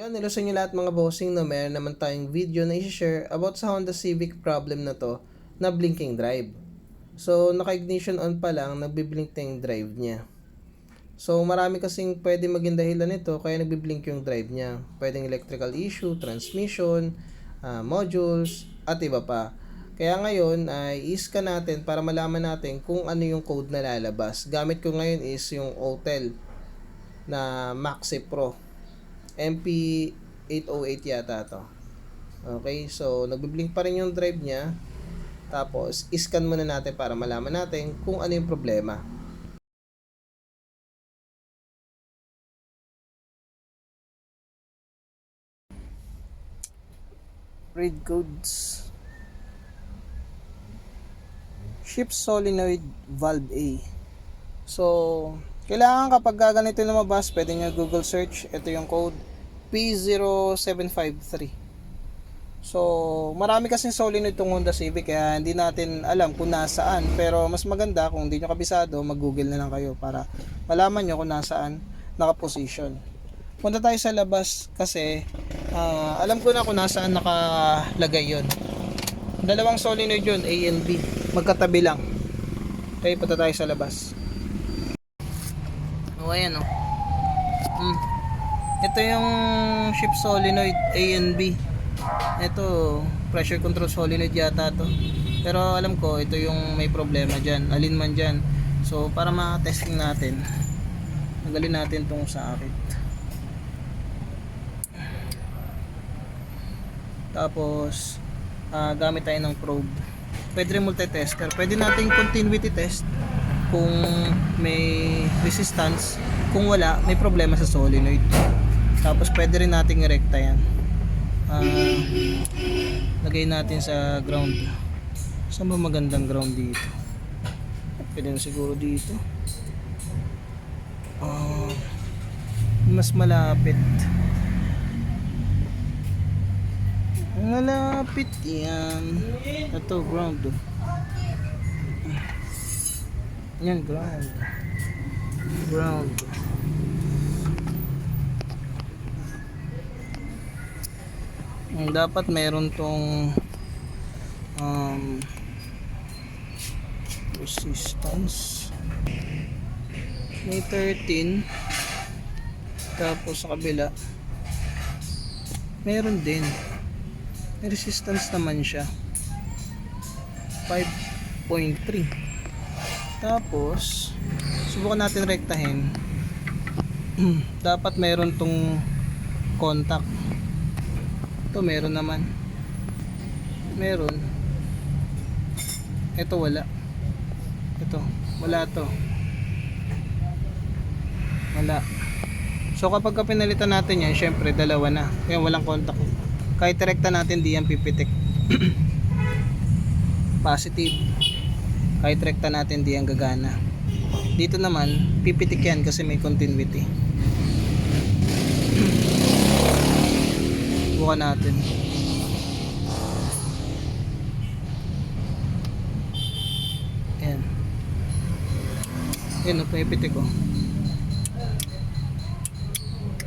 Yun, nilusin nyo lahat mga bossing no, meron naman tayong video na i-share about sa Honda Civic problem na to na blinking drive. So, naka-ignition on pa lang, nagbiblink na yung drive niya. So, marami kasing pwede maging dahilan nito kaya nagbiblink yung drive niya. Pwedeng electrical issue, transmission, ah, modules, at iba pa. Kaya ngayon ay i-scan natin para malaman natin kung ano yung code na lalabas. Gamit ko ngayon is yung Otel na Maxi Pro. MP808 yata to. Okay, so nagbiblink pa rin yung drive niya. Tapos, iscan muna natin para malaman natin kung ano yung problema. Read codes. Ship solenoid valve A. So, kailangan kapag ganito lumabas, pwede nyo Google search. Ito yung code P0753. So, marami kasing solenoid itong Honda Civic kaya hindi natin alam kung nasaan. Pero mas maganda kung hindi nyo kabisado, mag-google na lang kayo para malaman nyo kung nasaan nakaposition. Punta tayo sa labas kasi ah, alam ko na kung nasaan nakalagay yon. Dalawang solenoid yun, A and B. Magkatabi lang. Okay, punta tayo sa labas. O, ayan o. Hmm. Ito yung ship solenoid A and B. Ito, pressure control solenoid yata to. Pero alam ko, ito yung may problema dyan. Alin man dyan. So, para ma-testing natin, nagalin natin tong sa akit. Tapos, ah, gamit tayo ng probe. Pwede rin multi-tester. Pwede nating continuity test kung may resistance. Kung wala, may problema sa solenoid. Tapos pwede rin nating i-recta yan. Ah, lagay natin sa ground. Saan ba magandang ground dito? Pwede na siguro dito. Ah, mas malapit. Malapit yan. Ito, ground. Yan, ground. Ground. Ang dapat meron tong um, resistance. May 13. Tapos sa kabila, meron din. May resistance naman siya. 5.3. Tapos, subukan natin rektahin. Dapat meron tong contact. Ito meron naman. Meron. Ito wala. Ito, wala to. Wala. So kapag ka pinalitan natin yan, syempre dalawa na. Kaya walang contact. Kahit rekta natin, di yan pipitik. Positive. Kahit rekta natin, di yan gagana. Dito naman, pipitik yan kasi may continuity. Bukan natin. Yan. Yan, pumipitik ko.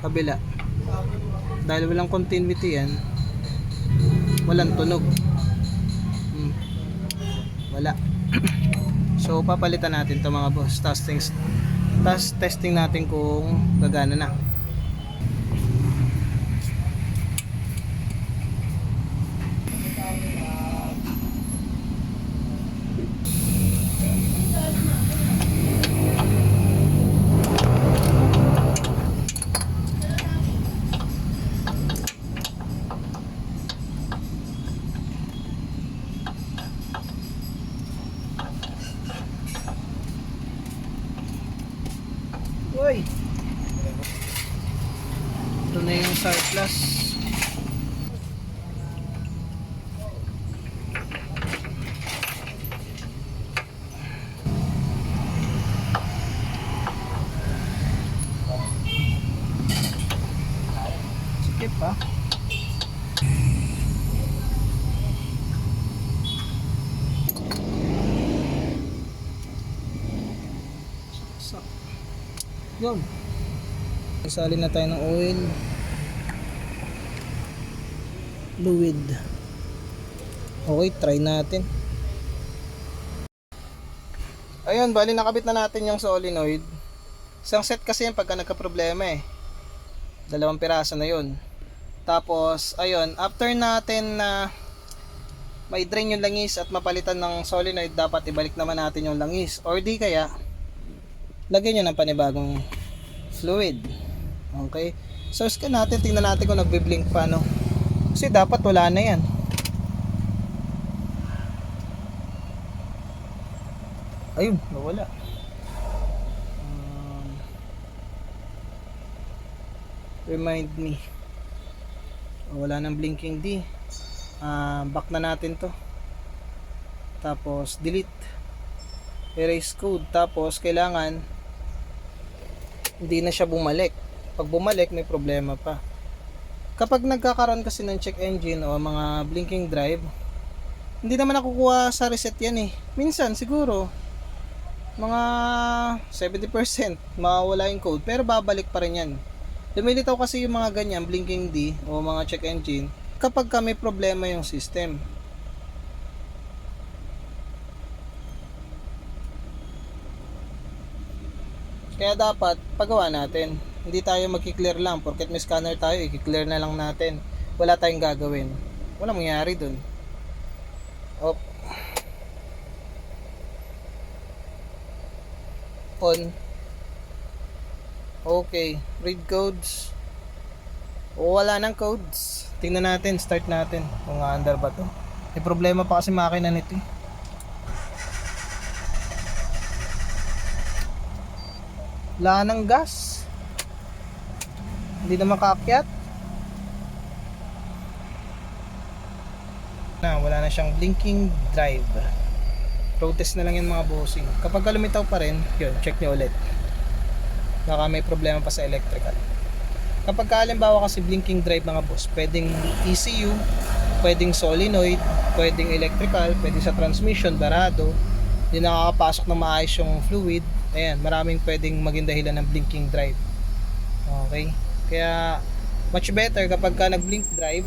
Kabila. Dahil walang continuity yan, walang tunog. Hmm. Wala. So, papalitan natin to mga boss. Tas testing natin kung gagana na. Uy! Ito na yung surplus. Sige pa. Yun. Isali na tayo ng oil. fluid. Okay, try natin. Ayun, bali nakabit na natin yung solenoid. Isang set kasi yan pagka nagka-problema eh. Dalawang piraso na yun. Tapos, ayun, after natin na may drain yung langis at mapalitan ng solenoid, dapat ibalik naman natin yung langis. Or di kaya, lagyan nyo ng panibagong fluid. Okay? So, scan natin, tingnan natin kung nagbe-blink pa, no? Kasi dapat wala na yan. Ayun, nawala. Um, remind me. Wala nang blinking D. Ah, back na natin to. Tapos, delete. Erase code. Tapos, kailangan hindi na siya bumalik. Pag bumalik, may problema pa. Kapag nagkakaroon kasi ng check engine o mga blinking drive, hindi naman nakukuha sa reset yan eh. Minsan, siguro, mga 70% mawawala yung code pero babalik pa rin yan lumilitaw kasi yung mga ganyan blinking D o mga check engine kapag ka may problema yung system kaya dapat pagawa natin. Hindi tayo magki-clear lang. Porket may scanner tayo i-clear na lang natin. Wala tayong gagawin. Wala mangyari dun. Op. on. Okay. Read codes. O wala nang codes. Tingnan natin. Start natin. Kung under ba to. May problema pa kasi makina nito eh. Wala nang gas. Hindi na makaakyat. Na wala na siyang blinking drive. Protest na lang yan mga bossing. Kapag lumitaw pa rin yun check nyo ulit. Baka may problema pa sa electrical. Kapag halimbawa kasi blinking drive mga boss pwedeng ECU pwedeng solenoid pwedeng electrical pwedeng sa transmission barado. Hindi nakakapasok ng maayos yung fluid ayan maraming pwedeng maging dahilan ng blinking drive. Okay? Kaya much better kapag ka nag blink drive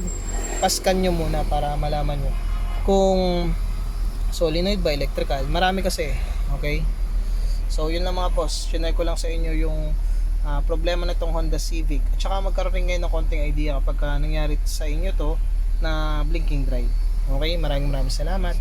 paskan nyo muna para malaman nyo kung solenoid ba electrical. Marami kasi okay? So yun lang mga boss. Sinay ko lang sa inyo yung ah, problema na itong Honda Civic. At saka magkaroon rin ngayon ng konting idea kapag ka nangyari sa inyo to na blinking drive. Okay? Maraming maraming salamat